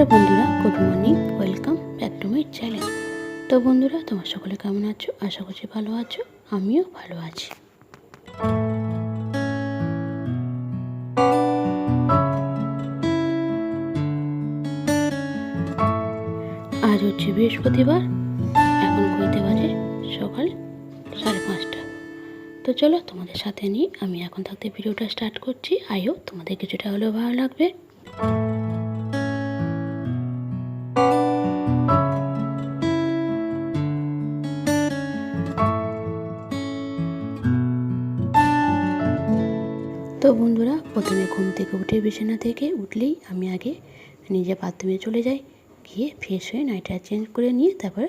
Hello বন্ধুরা, good morning, welcome back to my channel. তো বন্ধুরা, তোমার সকলে কেমন আছো? আশা করছি ভালো আছো, আমিও ভালো আছি। আজ হচ্ছে বৃহস্পতিবার, এখন কইতে বাজে? সকাল সাড়ে পাঁচটা। তো চলো তোমাদের সাথে নিয়ে আমি এখন থাকতে ভিডিওটা স্টার্ট করছি। আইও তোমাদের কিছুটা হলেও ভালো লাগবে। তো বন্ধুরা, প্রথমে ঘুম থেকে উঠে বিছানা থেকে উঠলেই আমি আগে নিজে বাথরুমে চলে যাই। গিয়ে ফ্রেশ হয়ে নাইটা চেঞ্জ করে নিয়ে তারপর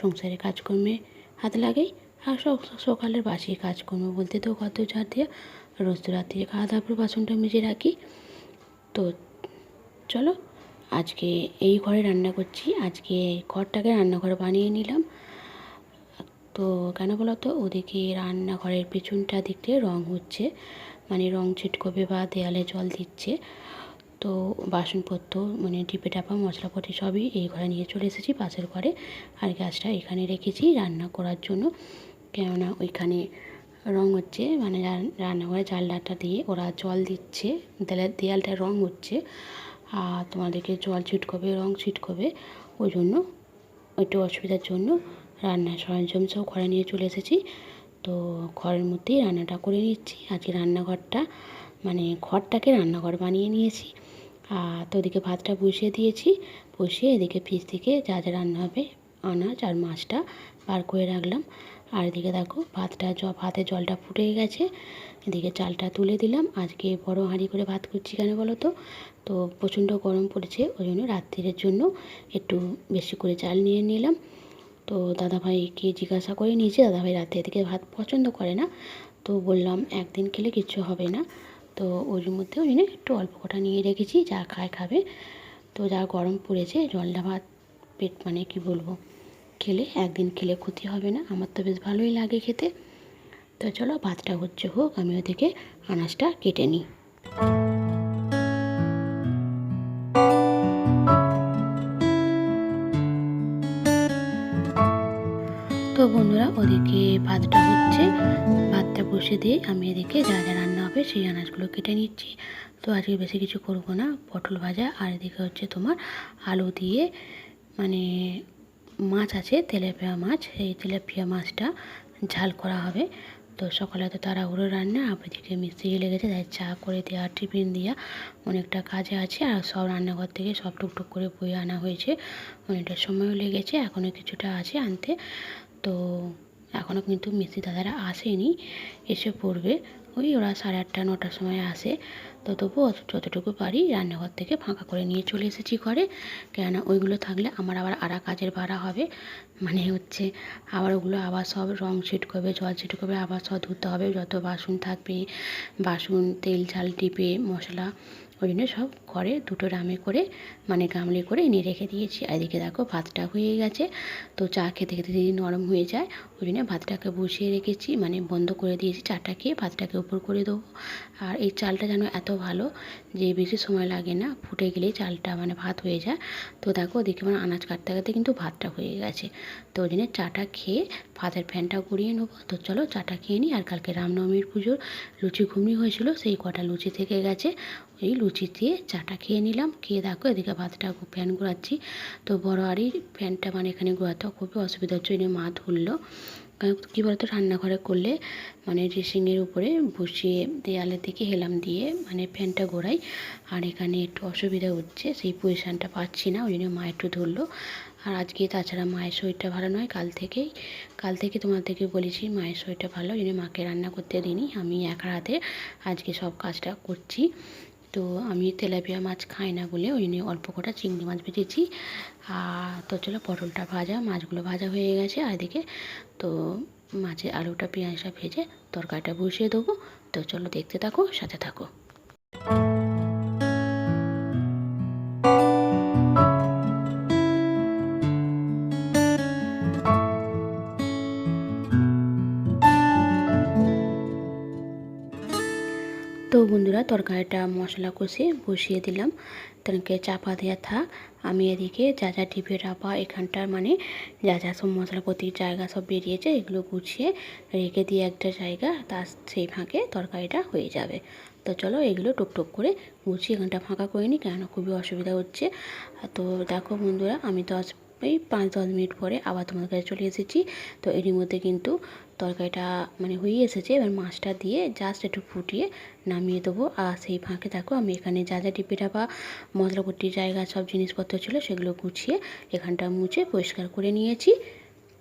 সংসারের কাজকর্মে হাত লাগাই। আর সকালের বাসি কাজকর্ম বলতে তো কত ঝাড় দিয়ে রোজ রাত্রে খাওয়া দাওয়ার পর বাসনটা মেজে রাখি। তো চলো, আজকে এই ঘরে রান্না করছি। আজকে ঘরটাকে রান্নাঘর বানিয়ে নিলাম। তো কেন বলো তো ওদিকে রান্নাঘরের পেছনটা দিক দিয়ে রং হচ্ছে। মানে রং ছিটকবে বা দেয়ালে জল দিচ্ছে। তো বাসনপত্র মানে টিপে টাপা মশলাপাতি সবই এই ঘরে নিয়ে চলে এসেছি পাশের ঘরে। আর গ্যাসটা এখানে রেখেছি রান্না করার জন্য। কেননা ওইখানে রং হচ্ছে মানে রান- রান্নাঘরে জানলাটা দিয়ে ওরা জল দিচ্ছে দেয়ালের দেয়ালটা রং হচ্ছে। আর তোমাদেরকে জল ছিটকবে, রং ছিটকবে, ওই জন্য ওইটা অসুবিধার জন্য রান্নার সরঞ্জাম সব ঘরে নিয়ে চলে এসেছি। তো ঘরের মধ্যেই রান্নাটা করে নিচ্ছি। আজকে রান্নাঘরটা মানে ঘরটাকে রান্নাঘর বানিয়ে নিয়েছি। আর তো ওদিকে ভাতটা বসিয়ে দিয়েছি। বসিয়ে এদিকে ফ্রিজ থেকে যা যা রান্না হবে, আনাজ আর মাছটা বার করে রাখলাম। আর এদিকে দেখো, ভাতটা ভাতে জলটা ফুটে গেছে। এদিকে চালটা তুলে দিলাম। আজকে বড় হাঁড়ি করে ভাত করছি কেন বলো তো? তো প্রচণ্ড গরম পড়েছে, ওই জন্য রাত্রির জন্য একটু বেশি করে চাল নিয়ে নিলাম। তো দাদাভাইকে জিজ্ঞাসা করে নিয়েছি? দাদাভাই রাতে থেকে ভাত পছন্দ করে না। তো বললাম, একদিন খেলে কিচ্ছু হবে না। তো ওর মধ্যে ওই জন্য একটু অল্প কটা নিয়ে রেখেছি, যা খায় খাবে। তো যা গরম পড়েছে, জলটা ভাত পেট মানে কি বলব? খেলে একদিন খেলে ক্ষতি হবে না, আমার তো বেশ ভালোই লাগে খেতে। তো চলো, ভাতটা হচ্ছে হোক, আমি ওদিকে আনাজটা কেটে নিই। বসে দিয়ে আমি এদিকে যা যা রান্না হবে সেই আনাজগুলো কেটে নিচ্ছি। তো আজকে বেশি কিছু করব না, পটল ভাজা আর এদিকে হচ্ছে তোমার আলু দিয়ে মানে মাছ আছে, তেলেপিয়া মাছ, এই তেলেপিয়া মাছটা ঝাল করা হবে। তো সকালে তো তারা তাড়াহুড়ো রান্না আপাদিকে মিস্ত্রি লেগেছে তাই চা করে দেওয়া টিফিন দেওয়া অনেকটা কাজে আছে আর সব রান্নাঘর থেকে সব টুকটুক করে বয়ে আনা হয়েছে। অনেকটা সময়ও লেগেছে এখনও কিছুটা আছে আনতে। তো এখনও কিন্তু মিস্ত্রি দাদারা আসেনি, এসে পড়বে। ওই ওরা সাড়ে আটটা, নটার সময় আসে। তো তবুও যতটুকু পারি রান্নাঘর থেকে ফাঁকা করে নিয়ে চলে এসেছি ঘরে। কেননা ওইগুলো থাকলে আমার আবার আরা কাজের ভাড়া হবে। মানে হচ্ছে আবার ওগুলো আবার সব রং ছিট করবে, জল ছিট করবে, আবার সব ধুতে হবে। যত বাসন থাকবে, বাসন তেল, ঝাল টিপে, মশলা ওই জন্য সব ঘরে দুটো রামে করে মানে গামলে করে এনে রেখে দিয়েছি। এদিকে দেখো ভাতটা হয়ে গেছে। তো চা খেতে খেতে যদি নরম হয়ে যায়। ওই জন্য ভাতটাকে বসিয়ে রেখেছি মানে বন্ধ করে দিয়েছি চাটা খেয়ে ভাতটাকে উপর করে দেবো। আর এই চালটা যেন এত ভালো যে বেশি সময় লাগে না, ফুটে গেলেই চালটা মানে ভাত হয়ে যায়। তো দেখো ওদিকে মানে আনাজ কাটতে কাটতে কিন্তু ভাতটা হয়ে গেছে। তো ওই জন্য চাটা খেয়ে ভাতের ফ্যানটা গড়িয়ে নেব। তো চলো চাটা খেয়ে নিই আর কালকে রামনবমীর পুজোর লুচি ঘুগনি হয়েছিল, সেই কটা লুচি থেকে গেছে। ওই লুচি দিয়ে চাটা খেয়ে নিলাম। খেয়ে দেখো এদিকে ভাতটা ফ্যান ঘোরাচ্ছি। তো বড় আড়ি ফ্যানটা মানে এখানে ঘোরাতে খুবই অসুবিধা হচ্ছে, ওই মা ধরলো। কী বলতো, রান্নাঘরে করলে মানে ড্রেসিংয়ের উপরে বসিয়ে দেয়ালের দিকে হেলাম দিয়ে মানে ফ্যানটা ঘোরাই। আর এখানে একটু অসুবিধা হচ্ছে, সেই পজিশানটা পাচ্ছি না, ওই জন্য মা একটু ধরলো। আর আজকে তাছাড়া মায়ের শরীরটা ভালো নয়, কাল থেকেই, কাল থেকে তোমাদেরকে বলেছি মায়ের শরীরটা ভালো ওই জন্য মাকে রান্না করতে দিইনি, আমি একা হাতে আজকে সব কাজটা করছি। তো আমি তেলাপিয়া মাছ খাই না বলে ওই জন্য অল্প কটা চিংড়ি মাছ ভেজেছি আর তো চলো পটলটা ভাজা, মাছগুলো ভাজা হয়ে গেছে, আর এদিকে তো মাছের আলুটা, পেঁয়াজটা ভেজে তরকারিটা বসিয়ে দেবো। তো চলো দেখতে থাকো, সাথে থাকো। তরকারিটা মশলা কষিয়ে বসিয়ে দিলাম। তাকে চাপা দেওয়া থাক। আমি এদিকে যা যা টিপে রাপা এখানটার মানে যা যা সব মশলাপতির জায়গা সব বেরিয়েছে, এগুলো গুছিয়ে রেখে দিয়ে একটা জায়গা, তার সেই ফাঁকে তরকারিটা হয়ে যাবে। তো চলো এগুলো টুকটুক করে গুছিয়ে এখানটা ফাঁকা করে নিই কেন খুবই অসুবিধা হচ্ছে। তো দেখো বন্ধুরা, আমি দশ এই পাঁচ দশ মিনিট পরে আবার তোমাদের কাছে চলে এসেছি। তো এরই মধ্যে কিন্তু তরকারিটা মানে হয়ে এসেছে। এবার মাছটা দিয়ে জাস্ট একটু ফুটিয়ে নামিয়ে দেবো। আর সেই ফাঁকে থাকো আমি এখানে যা যা টিপিটা বা মশলাপট্টির জায়গা, সব জিনিসপত্র ছিল সেগুলো গুছিয়ে এখানটা মুছে পরিষ্কার করে নিয়েছি।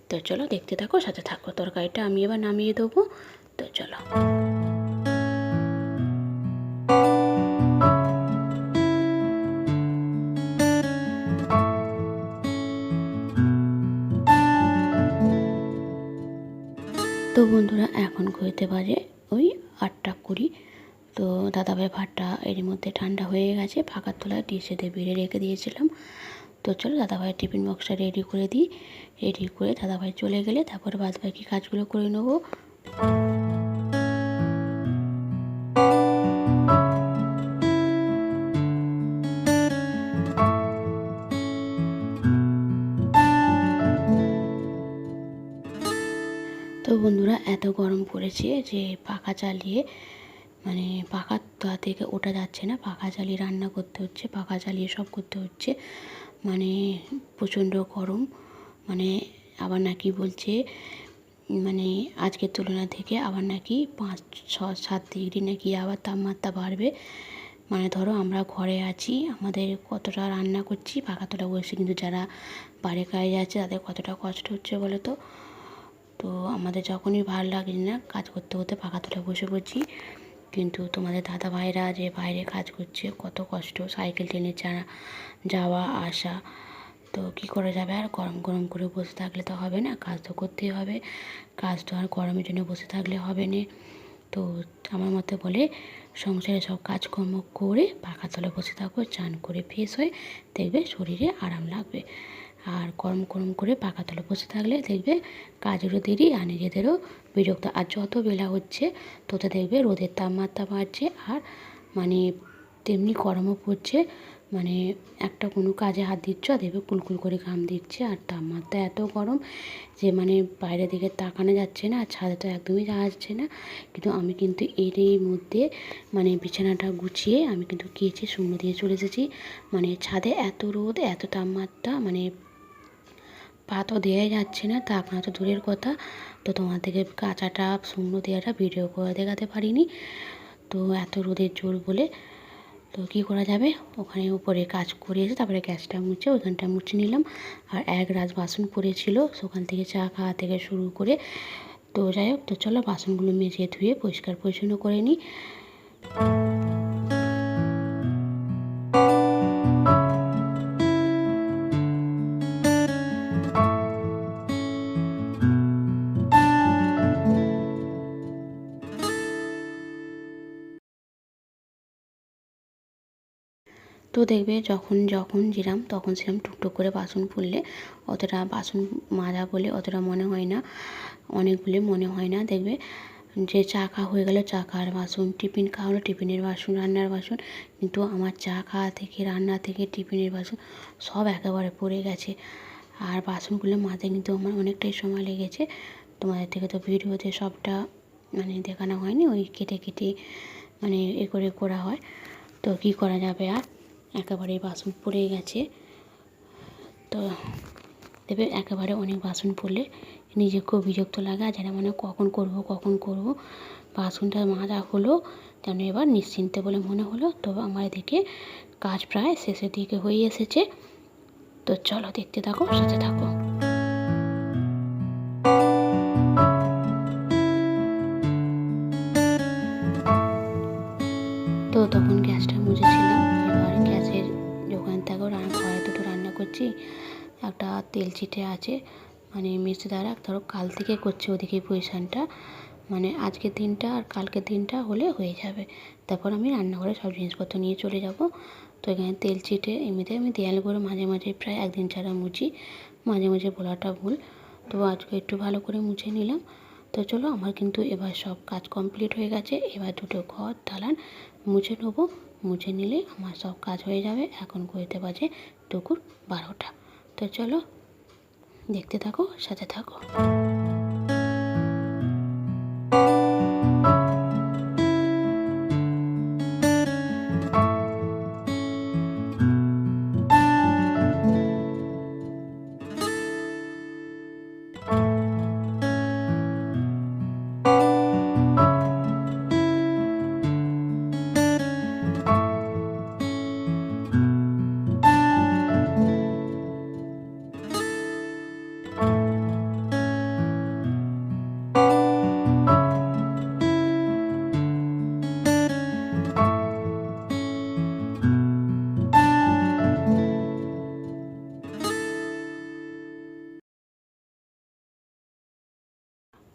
তো চলো দেখতে থাকো, সাথে থাকো। তরকারিটা আমি এবার নামিয়ে দেবো। তো চলো। তো বন্ধুরা এখন ঘুরতে বাজে ওই আটটা কুড়ি। তো দাদাভাই ভাতটা এর মধ্যে ঠান্ডা হয়ে গেছে, ফাঁকার তোলায় ডিশেতে বেড়ে রেখে দিয়েছিলাম। তো চলো দাদাভাইয়ের টিফিন বক্সটা রেডি করে দিই। রেডি করে দাদাভাই চলে গেলে তারপরে বাদ বাকি কাজগুলো করে নেব। গরম যে পাখা চালিয়ে মানে পাখা থেকে ওটা যাচ্ছে না, পাখা চালিয়ে রান্না করতে হচ্ছে, পাখা চালিয়ে সব করতে হচ্ছে। মানে প্রচণ্ড গরম মানে আবার নাকি বলছে মানে আজকের তুলনা থেকে আবার নাকি পাঁচ, ছ, সাত ডিগ্রি নাকি আবার তাপমাত্রা বাড়বে। মানে ধরো আমরা ঘরে আছি, আমাদের কতটা রান্না করছি, পাখা তোলা বসে কিন্তু যারা বাইরে কাজে যাচ্ছে তাদের কতটা কষ্ট হচ্ছে বলো তো? তো আমাদের যখনই ভালো লাগে না, কাজ করতে করতে পাখা তোলা বসে পড়ছি। কিন্তু তোমাদের দাদা ভাইরা যে বাইরে কাজ করছে, কত কষ্ট, সাইকেল টেনে যারা যাওয়া, আসা। তো কী করে যাবে আর গরম গরম করে বসে থাকলে তো হবে না, কাজ তো করতেই হবে। কাজ তো আর গরমের জন্য বসে থাকলে হবে না। তো আমার মতে বলে, সংসারে সব কাজকর্ম করে পাখা তলে বসে থাকো, চান করে ফ্রেশ হয়ে দেখবে শরীরে আরাম লাগবে। আর গরম গরম করে পাখা তলে বসে থাকলে দেখবে কাজেরও দেরি আর নিজেদেরও বিরক্ত। আর যত বেলা হচ্ছে, তত দেখবে রোদের তাপমাত্রা বাড়ছে আর মানে তেমনি গরমও পড়ছে। মানে একটা কোনো কাজে হাত দিচ্ছ আর দেখবে কুলকুল করে ঘাম দিচ্ছে আর তাপমাত্রা এত গরম যে মানে বাইরে দিকে তাকানো যাচ্ছে না আর ছাদে তো একদমই যাওয়া যাচ্ছে না। কিন্তু আমি কিন্তু এরই মধ্যে মানে বিছানাটা গুছিয়ে আমি কিন্তু কেচে শুকনো দিয়ে চলে এসেছি। মানে ছাদে এত রোদ, এত তাপমাত্রা মানে পা তো দেওয়াই যাচ্ছে না, তা আপনার তো দূরের কথা। তো তোমাদেরকে কাঁচাটা, শুকনো দেওয়াটা ভিডিও করে দেখাতে পারিনি। তো এত রোদের জোর বলে। তো কী করা যাবে? ওখানে উপরে কাজ করে এসে তারপরে গ্যাসটা মুছে ওইখানটা মুছে নিলাম। আর এক রাত বাসন পড়েছিল, সেখান থেকে চা খাওয়া থেকে শুরু করে। তো যাই হোক, তো চলো বাসনগুলো মেজে ধুয়ে পরিষ্কার পরিচ্ছন্ন করে নিই। দেখবে যখন যখন যেরাম, তখন সেরকম টুকটুক করে বাসন পড়লে অতটা বাসন মাজা বলে অতটা মনে হয় না, অনেক বলে মনে হয় না। দেখবে যে চা খাওয়া হয়ে গেলে, চা খাওয়ার বাসন, টিফিন খাওয়া হলো, টিফিনের বাসন, রান্নার বাসন, কিন্তু আমার চা খাওয়া থেকে, রান্না থেকে, টিফিনের বাসন সব একেবারে পড়ে গেছে। আর বাসনগুলো মাজতে কিন্তু আমার অনেকটাই সময় লেগেছে। তোমাদের থেকে তো ভিডিওতে সবটা মানে দেখানো হয়নি, ওই কেটে কেটে মানে এ করে করা হয়। তো কী করা যাবে আর? একেবারে বাসন পড়ে গেছে। তো দেবে একেবারে অনেক বাসন পড়লে নিজে খুব বিরক্ত লাগে, আর যেন মনে কখন করব কখন করব, বাসনটা মাজা হলো যেন এবার নিশ্চিন্তে বলে মনে হলো। তো আমার এদিকে কাজ প্রায় শেষের দিকে হয়ে এসেছে। তো চলো দেখতে থাকো, সাথে থাকো। চিটে আছে। মানে মিস্ত্রি দ্বারা, ধরো কাল থেকে করছে ওদিকে পজিশানটা। মানে আজকের দিনটা আর কালকের দিনটা হলে হয়ে যাবে। তারপর আমি রান্নাঘরে সব জিনিসপত্র নিয়ে চলে যাব। তো এখানে তেল চিটে এমনিতে আমি দেয়াল করে মাঝে মাঝে প্রায় একদিন ছাড়া মুছি। মাঝে মাঝে বলাটা ভুল। তো আজকে একটু ভালো করে মুছে নিলাম। তো চলো, আমার কিন্তু এবার সব কাজ কমপ্লিট হয়ে গেছে। এবার দুটো ঘর, দালান মুছে নেব। মুছে নিলে আমার সব কাজ হয়ে যাবে। এখন ঘুরতে বাজে দুপুর বারোটা। তো চলো দেখতে থাকো সাথে থাকো।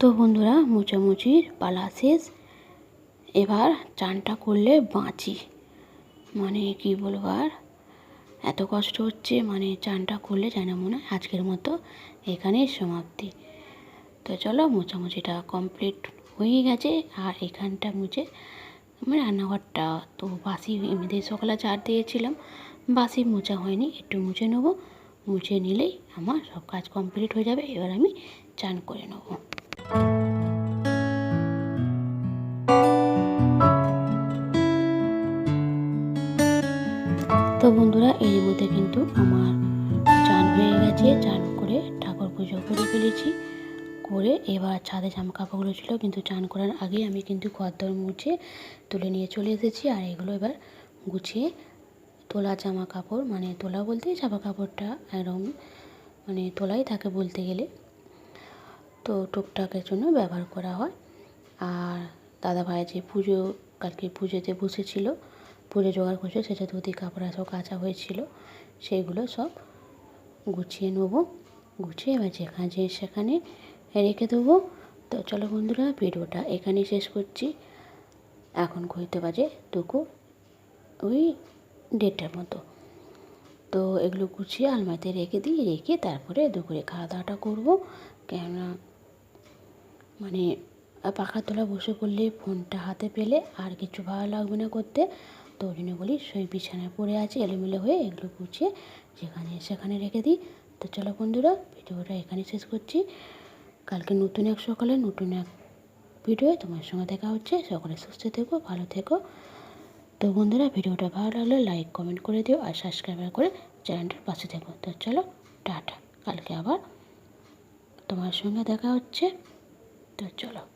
তো বন্ধুরা, মোচামুচির পালা শেষ। এবার চানটা করলে বাঁচি। মানে কি বলব আর? এত কষ্ট হচ্ছে মানে চানটা করলে জানা মনে হয় আজকের মতো এখানেই সমাপ্তি। তো চলো, মোচামুচিটা কমপ্লিট হয়ে গেছে। আর এখানটা মুছে আমার রান্নাঘরটা, তো বাসি এমনিতে সকালে চার দিয়েছিলাম। বাসি মোচা হয়নি, একটু মুছে নেব। মুছে নিলেই আমার সব কাজ কমপ্লিট হয়ে যাবে। এবার আমি চান করে নেব। তো বন্ধুরা এর মধ্যে কিন্তু আমার চান হয়ে গেছে। চান করে ঠাকুর পুজো করে ফেলেছি। করে এবার ছাদে জামা কাপড়গুলো ছিল, কিন্তু চান করার আগে আমি কিন্তু ঘরদর মুছে তুলে নিয়ে চলে এসেছি। আর এগুলো এবার গুছিয়ে তোলা জামা কাপড় মানে তোলা বলতে জামা কাপড়টা একদম মানে তোলাই থাকে বলতে গেলে। তো টুকটাকের জন্য ব্যবহার করা হয়। আর দাদা ভাই যে পুজো, কালকে পুজোতে বসেছিল, পুজো জোগাড় করছে সেটা ধুতি, কাপড় সব কাঁচা হয়েছিল, সেইগুলো সব গুছিয়ে নেব। গুছিয়ে এবার যেখানে যে সেখানে রেখে দেবো। তো চলো বন্ধুরা, ভিডিওটা এখানেই শেষ করছি। এখন ঘুরতে বাজে দুপুর ওই দেড়টার মতো। তো এগুলো গুছিয়ে আলমারিতে রেখে দিই, রেখে তারপরে দুপুরে খাওয়া দাওয়াটা করব। কেননা মানে পাখার তলা বসে পড়লে ফোনটা হাতে পেলে আর কিছু ভালো লাগবে না করতে। তো ওই জন্য বলি, সেই বিছানায় পড়ে আছে, এলোমেলো হয়ে এগুলো গুছিয়ে যেখানে সেখানে রেখে দিই। তো চলো বন্ধুরা, ভিডিওটা এখানে শেষ করছি। কালকে নতুন এক সকালে নতুন এক ভিডিও তোমার সঙ্গে দেখা হচ্ছে। সকলে সুস্থ থেকো, ভালো থেকো। তো বন্ধুরা, ভিডিওটা ভালো লাগলে লাইক কমেন্ট করে দিও আর সাবস্ক্রাইব করে চ্যানেলটার পাশে থেকো। তো চলো, টাটা। কালকে আবার তোমার সঙ্গে দেখা হচ্ছে। 得救了。